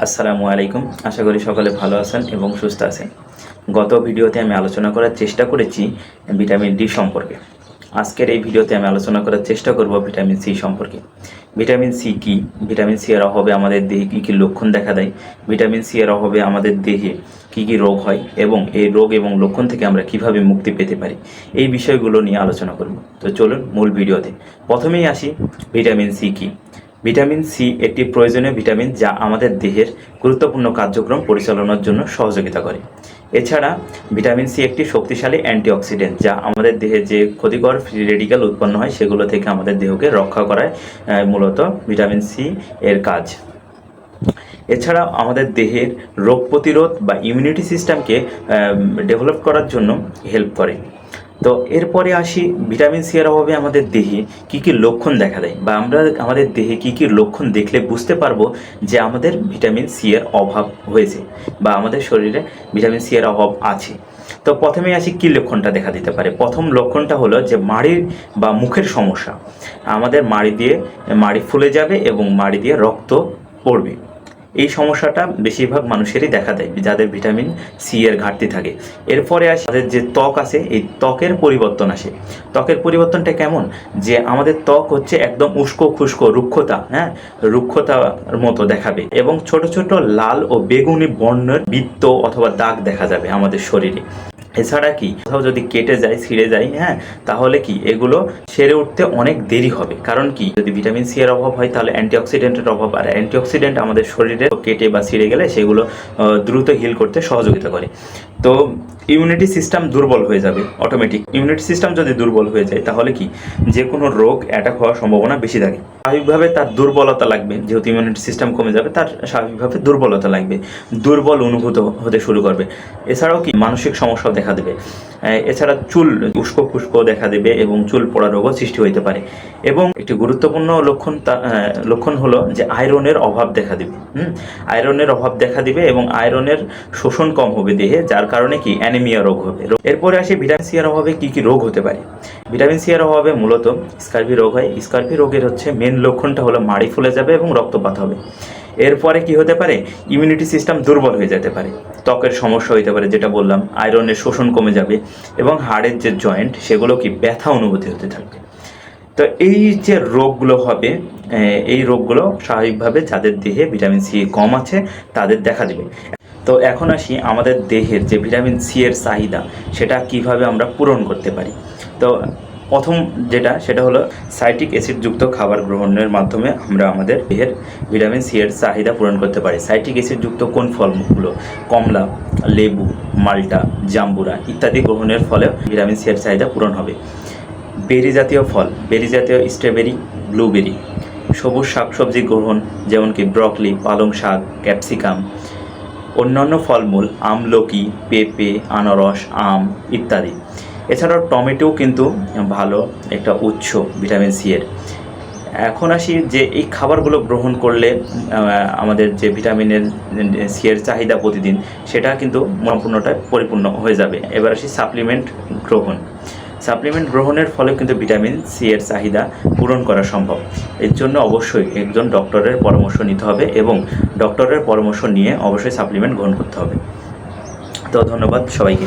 আসসালামু আলাইকুম। আশা করি সকলে ভালো আছেন এবং সুস্থ আছেন। গত ভিডিওতে আমি আলোচনা করার চেষ্টা করেছি ভিটামিন ডি সম্পর্কে। আজকের এই ভিডিওতে আমি আলোচনা করার চেষ্টা করব ভিটামিন সি সম্পর্কে। ভিটামিন সি কি? ভিটামিন সি এর অভাবে আমাদের দেহে কী কী লক্ষণ দেখা দেয়? ভিটামিন সি এর অভাবে আমাদের দেহে কী কী রোগ হয়? এবং এই রোগ এবং লক্ষণ থেকে আমরা কীভাবে মুক্তি পেতে পারি? এই বিষয়গুলো নিয়ে আলোচনা করব। তো চলুন মূল ভিডিওতে। প্রথমেই আসি ভিটামিন সি কি? ভিটামিন সি একটি প্রয়োজনীয় ভিটামিন যা আমাদের দেহের গুরুত্বপূর্ণ কার্যক্রম পরিচালনার জন্য সহযোগিতা করে। এছাড়া ভিটামিন সি একটি শক্তিশালী অ্যান্টিঅক্সিডেন্ট যা আমাদের দেহে যে ক্ষতিকর ফ্রি রেডিক্যাল উৎপন্ন হয় সেগুলো থেকে আমাদের দেহকে রক্ষা করায় মূলত ভিটামিন সি এর কাজ। এছাড়া আমাদের দেহের রোগ প্রতিরোধ বা ইমিউনিটি সিস্টেমকে ডেভেলপ করার জন্য হেল্প করে। তো এরপরে আসি ভিটামিন সি এর অভাবে আমাদের দেহে কী কী লক্ষণ দেখা দেয় বা আমরা আমাদের দেহে কী কী লক্ষণ দেখলে বুঝতে পারব যে আমাদের ভিটামিন সি এর অভাব হয়েছে বা আমাদের শরীরে ভিটামিন সি এর অভাব আছে। তো প্রথমে আসি কী লক্ষণটা দেখা দিতে পারে? প্রথম লক্ষণটা হলো যে মাড়ির বা মুখের সমস্যা। আমাদের মাড়ি দিয়ে, মাড়ি ফুলে যাবে এবং মাড়ি দিয়ে রক্ত পড়বে। এই সমস্যাটা বেশিরভাগ মানুষেরই দেখা দেয়, যাদের ভিটামিন সি এর ঘাটতি থাকে। এরপরে আসে তাদের যে ত্বক আছে, এই ত্বকের পরিবর্তন আসে। ত্বকের পরিবর্তনটা কেমন? যে আমাদের ত্বক হচ্ছে একদম উস্কো খুস্কো, রুক্ষতা হ্যাঁ? রুক্ষতার মতো দেখাবে। এবং ছোট ছোট লাল ও বেগুনি বর্ণের বৃত্ত অথবা দাগ দেখা যাবে আমাদের শরীরে। এছাড়া কি কোথাও যদি কেটে যায়, ছিঁড়ে যায় হ্যাঁ তাহলে কি এগুলো সেরে উঠতে অনেক দেরি হবে। কারণ কি যদি ভিটামিন সি এর অভাব হয়, তাহলে অ্যান্টিঅক্সিডেন্টের অভাব আর অ্যান্টিঅক্সিডেন্ট আমাদের শরীরে কেটে বা ছিঁড়ে গেলে সেগুলো দ্রুত হিল করতে সহযোগিতা করে। তো ইমিউনিটি সিস্টেম দুর্বল হয়ে যাবে অটোমেটিক ইমিউনিটি সিস্টেম যদি দুর্বল হয়ে যায়, তাহলে কি? যে কোনো রোগ অ্যাটাক হওয়ার সম্ভাবনা বেশি থাকে। স্বাভাবিকভাবে তার দুর্বলতা লাগবে, যেহেতু ইমিউনিটি সিস্টেম কমে যাবে, তার স্বাভাবিকভাবে দুর্বলতা লাগবে, দুর্বল অনুভূত হতে শুরু করবে। এছাড়াও কি? মানসিক সমস্যাও দেখা দেবে। এছাড়া চুল উস্কো খুস্কো দেখা দেবে এবং চুল পড়া রোগও সৃষ্টি হতে পারে। এবং একটি গুরুত্বপূর্ণ লক্ষণ লক্ষণ হলো যে আয়রনের অভাব দেখা দিবে। হুম? আয়রনের অভাব দেখা দিবে এবং আয়রনের শোষণ কম হবে দেহে, যার কারণে কি? অ্যানিমিয়া রোগ হবে। এরপরে আসে ভিটামিন সি এর অভাবে কি কি রোগ হতে পারে? ভিটামিন সি এর অভাবে মূলত স্কার্ভি রোগ হয়। স্কার্ভি রোগের হচ্ছে মেন লক্ষণটা হলো মাড়ি ফুলে যাবে এবং রক্তপাত হবে। এরপরে কি হতে পারে? ইমিউনিটি সিস্টেম দুর্বল হয়ে যেতে পারে। ত্বকের সমস্যা হতে পারে, যেটা বললাম আয়রনের শোষণ কমে যাবে এবং হাড়ের যে জয়েন্ট সেগুলো কি ব্যথা অনুভূতি হতে থাকবে। তো এই যে রোগগুলো হবে এই রোগগুলো স্বাভাবিকভাবে যাদের দেহে ভিটামিন সি কম আছে, তাদের দেখা দেবে। তো এখন আসি আমাদের দেহের যে ভিটামিন সি এর চাহিদা, সেটা কীভাবে আমরা পূরণ করতে পারি। তো প্রথম যেটা, সেটা হলো সাইট্রিক অ্যাসিডযুক্ত খাবার গ্রহণের মাধ্যমে আমরা আমাদের দেহের ভিটামিন সি এর চাহিদা পূরণ করতে পারি। সাইট্রিক অ্যাসিডযুক্ত কোন ফলগুলো কমলা, লেবু, মাল্টা, জাম্বুরা ইত্যাদি গ্রহণের ফলে ভিটামিন সি এর চাহিদা পূরণ হবে। বেরি জাতীয় ফল, বেরি জাতীয় স্ট্রবেরি, ব্লুবেরি, সবুজ শাকসবজি গ্রহণ, যেমন কি ব্রকলি, পালং শাক, ক্যাপসিকাম, অন্যান্য ফলমূল, আমলকি, পেঁপে, আনারস, আম ইত্যাদি। এছাড়াও টমেটো কিন্তু ভালো একটা উৎস, ভিটামিন সি এর। এখন আসি যে এই খাবারগুলো গ্রহণ করলে আমাদের যে ভিটামিনের সি এর চাহিদা প্রতিদিন, সেটা কিন্তু সম্পূর্ণটা পরিপূর্ণ হয়ে যাবে। এবার আসি সাপ্লিমেন্ট গ্রহণ। সাপ্লিমেন্ট গ্রহণের ফলে কিন্তু ভিটামিন সি এর চাহিদা পূরণ করা সম্ভব। এর জন্য অবশ্যই একজন ডক্টরের পরামর্শ নিতে হবে এবং ডক্টরের পরামর্শ নিয়ে অবশ্যই সাপ্লিমেন্ট গ্রহণ করতে হবে। তো ধন্যবাদ সবাইকে।